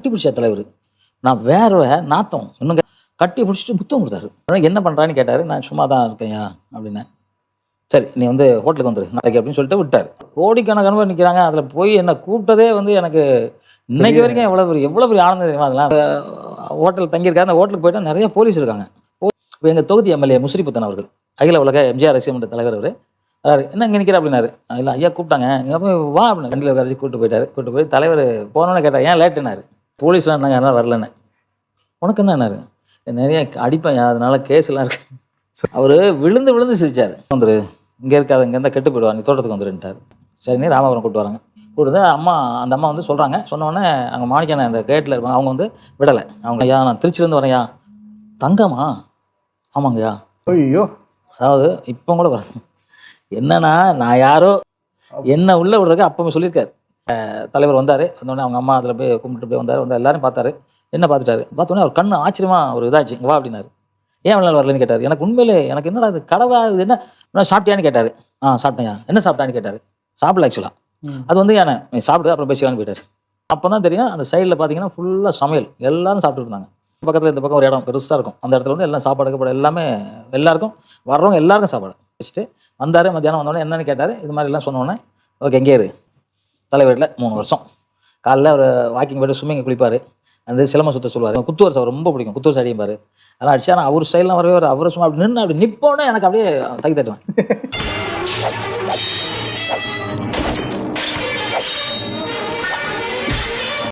கட்டி பிடிச்ச தலைவர். நான் வேற நாத்தம். இன்னும் கட்டி பிடிச்சிட்டு புத்தகம் கொடுத்தாரு. என்ன பண்ணுறான்னு கேட்டார். நான் சும்மா தான் இருக்கேன்யா அப்படின்னேன். சரி நீ வந்து ஹோட்டலுக்கு வந்துரு. நாளைக்கு அப்படின்னு சொல்லிட்டு விட்டார். கோடிக்கணக்கான பேர் நிற்கிறாங்க அதில் போய் என்னை கூப்பிட்டதே வந்து எனக்கு இன்னைக்கு வரைக்கும் எவ்வளோ பெரிய எவ்வளோ பெரிய ஆனந்தம் தெரியுமா அதெல்லாம்? ஹோட்டல் தங்கியிருக்காரு. அந்த ஹோட்டலுக்கு போயிட்டா நிறைய போலீஸ் இருக்காங்க. இப்போ எங்கள் தொகுதி எம்எல்ஏ முஸ்ரிபுத்தன் அவர்கள் அகில உலக எம்ஜிஆர் ரசிகமன்ற தலைவர் அவர். அவர் என்ன இங்கே நிற்கிற அப்படின்னாரு. இல்லை ஐயா கூப்பிட்டாங்க. இங்கே போய் வா அப்படின்னு வண்டியில் உட்கார வச்சு கூப்பிட்டு போயிட்டாரு. கூப்பிட்டு போய் தலைவர் போனோன்னு கேட்டார். ஏன் லேட்டுனாரு போலீஸ்லாம் இருந்தாங்க யாரும் வரலன்னு? உனக்கு என்னன்னாரு நிறைய அடிப்பேன் அதனால கேஸ்லாம் இருக்கு. அவர் விழுந்து விழுந்து சிரிச்சார். வந்துரு இங்கே இருக்காது இங்கே இருந்தால் கெட்டு போயிடுவா நீ தோட்டத்துக்கு வந்துருன்ட்டார். சரிண்ணே ராமபுரம் கூப்பிட்டு வராங்க. கூப்பிட்டு அம்மா அந்த அம்மா வந்து சொல்கிறாங்க சொன்னோடனே அங்கே மாணிக்கண்ண அந்த கேட்டில் இருப்பாங்க அவங்க வந்து விடலை. அவங்க ஐயா நான் திருச்சிலேருந்து வரேன்யா. தங்கம்மா? ஆமாங்கய்யா. ஐயோ. அதாவது இப்போ கூட வரேன் என்னன்னா நான் யாரோ என்ன உள்ள விடுறதுக்கு அப்போ சொல்லியிருக்காரு. தலைவர் வந்தார். வந்தோடனே அவங்க அம்மா அதில் போய் கும்பிட்டு போய் வந்தார். வந்து எல்லாரும் பார்த்தாரு. என்ன பார்த்துட்டாரு? பார்த்தோன்னே அவர் கண்ணு ஆச்சரியமா ஒரு இதாச்சு இங்க வா அப்படின்னாரு. ஏன் நாள் வரலன்னு கேட்டார். எனக்கு உண்மையிலே எனக்கு என்னடா இது கடவா? இது என்ன? நான் சாப்பிட்டியான்னு கேட்டார். ஆ சாப்பிட்டேன்யா. என்ன சாப்பிட்டான்னு கேட்டார். சாப்பிடல ஆக்சுவலாக. அது வந்து ஏன்னா நீ சாப்பிடு அப்புறம் பேசிக்கலான்னு போயிட்டார். அப்போ தான் தெரியும் அந்த சைடில் பார்த்தீங்கன்னா ஃபுல்லாக சமையல். எல்லாரும் சாப்பிட்டு இருந்தாங்க. பக்கத்தில் இந்த பக்கம் ஒரு இடம் பெருசாக இருக்கும். அந்த இடத்துல வந்து எல்லாம் சாப்பாடு கீப்பாடு எல்லாமே எல்லாருக்கும் வர்றவங்க எல்லாருக்கும் சாப்பாடு. வச்சுட்டு வந்தார் மத்தியானம் வந்தோடனே என்னன்னு கேட்டார். இது மாதிரி எல்லாம் சொன்னோடனே ஓகே எங்கே இரு. தலைவரில் மூணு வருஷம். காலைல அவர் வாக்கிங் போயிட்டு ஸ்விம்மிங் குளிப்பார். அந்த சிலம்பம் சுத்த சொல்லுவார். குத்துவர் சார் ரொம்ப பிடிக்கும். குத்துவர் சார் அடிப்பார் அதெல்லாம் அடிச்சு ஆனால் அவர் ஸ்டைல்லாம் வரவே வர அவரை சும்மா அப்படி நின்று அப்படி நிற்போன்னே எனக்கு அப்படியே தகி தட்டுவேன்.